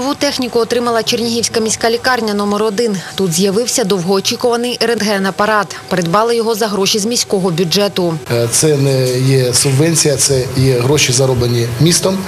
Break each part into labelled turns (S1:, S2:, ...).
S1: Нову техніку отримала Чернігівська міська лікарня номер 1 Тут з'явився довгоочікуваний рентген-апарат. Придбали його за гроші з міського бюджету.
S2: Е, Це не є субвенція, це є гроші зароблені містом.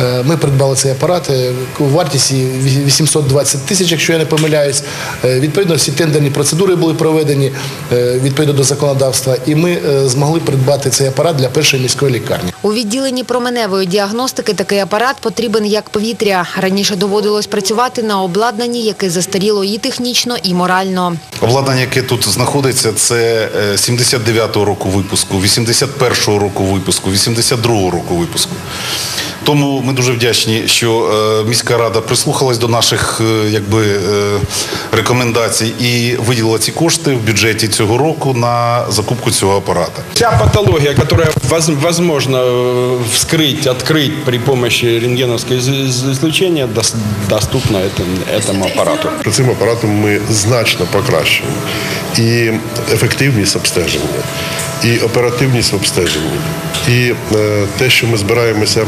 S2: Е, Ми придбали цей апарат е, у вартісті 820 тисяч, якщо я не помиляюсь. Е, Відповідно, всі тендерні процедури були проведені відповідно до законодавства, і ми змогли придбати цей апарат для першої міської лікарні.
S1: У відділенні променевої діагностики такий апарат потрібен як повітря. Раніше доводилось працювати на обладнанні, яке застаріло і технічно, і морально.
S3: Обладнання, яке тут знаходиться, це е, 79-го року випуску, 81-го року випуску, 82-го року випуску. Тому ми дуже вдячні, що е, міська рада прислухалась до наших е, якби, е, рекомендацій і виділила ці кошти в бюджеті цього року на закупку цього апарата.
S4: Вся патология, которая воз- возможно э, вскрыть, открыть при помощи рентгеновского из- из- излучения, дос- доступна этому, этому аппарату.
S5: Цим апаратом ми значно покращуємо і ефективність обстеження, і оперативність в обстеженні, і е, те, що ми збираємося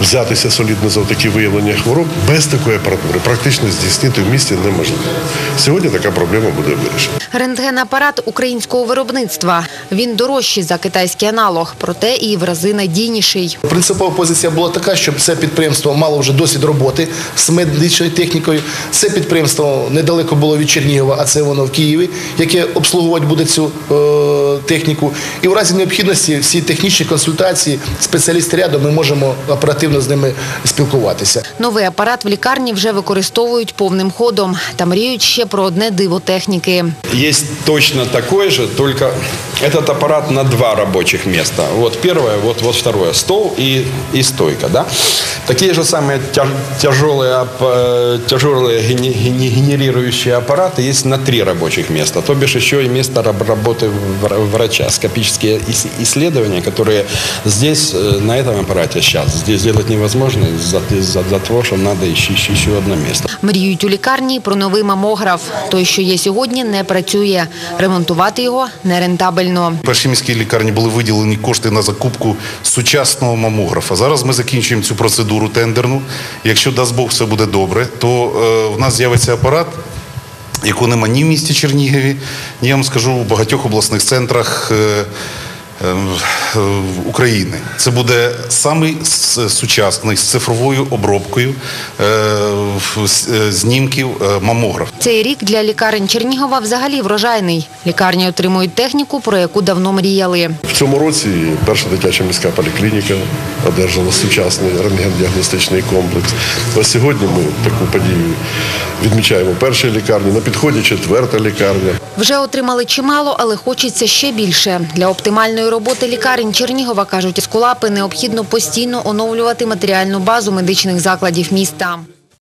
S5: взятися солідно за такі виявлення хвороб, без такої апаратури практично здійснити в місті неможливо. Сьогодні така проблема буде вирішена.
S1: Рентген-апарат українського виробництва. Він дорожчий за китайський аналог, проте і в рази надійніший.
S2: Принципова позиція була така, щоб це підприємство мало вже досвід роботи з медичною технікою. Це підприємство недалеко було від Чернігова, а це воно в Києві, яке обслуговувати буде цю е, техніку. І в разі необхідності всі технічні консультації, спеціалісти ряду, ми можемо оперативно з ними спілкуватися.
S1: Новий апарат в лікарні вже використовують повним ходом та мріють ще про одне диво техніки.
S4: Есть точно такой же, только этот аппарат на два рабочих места. Вот первое, вот, вот второе. Стол и, и стойка. Да? Такие же самые тяж- тяжелые, ап- э, тяжелые гени- гени- генерирующие аппараты есть на три рабочих места. То бишь еще и место раб- работы вра- врача. Скопические ис- исследования, которые здесь, э, на этом аппарате сейчас, здесь сделать невозможно из-за из-за того, что надо еще, еще, еще одно место.
S1: Мріють у лікарні про новий мамограф. Той, що є сьогодні, не працює. Ремонтувати його нерентабельно.
S3: В першій міській лікарні були виділені кошти на закупку сучасного мамографа. Зараз ми закінчуємо цю процедуру тендерну. Якщо дасть Бог все буде добре, то е, в нас з'явиться апарат. Якого нема ні в місті Чернігові, ні я вам скажу в багатьох обласних центрах е, України. Це буде самий сучасний з цифровою обробкою е, е, знімків е, мамограф.
S1: Цей рік для лікарень Чернігова взагалі врожайний. Лікарні отримують техніку, про яку давно мріяли.
S5: В цьому році перша дитяча міська поліклініка одержала сучасний рентген-діагностичний комплекс. Ось сьогодні ми таку подію відмічаємо в першій лікарні. На підході четверта лікарня.
S1: Вже отримали чимало, але хочеться ще більше. Для оптимальної роботи лікарень Чернігова, кажуть ескулапи, необхідно постійно оновлювати матеріальну базу медичних закладів міста.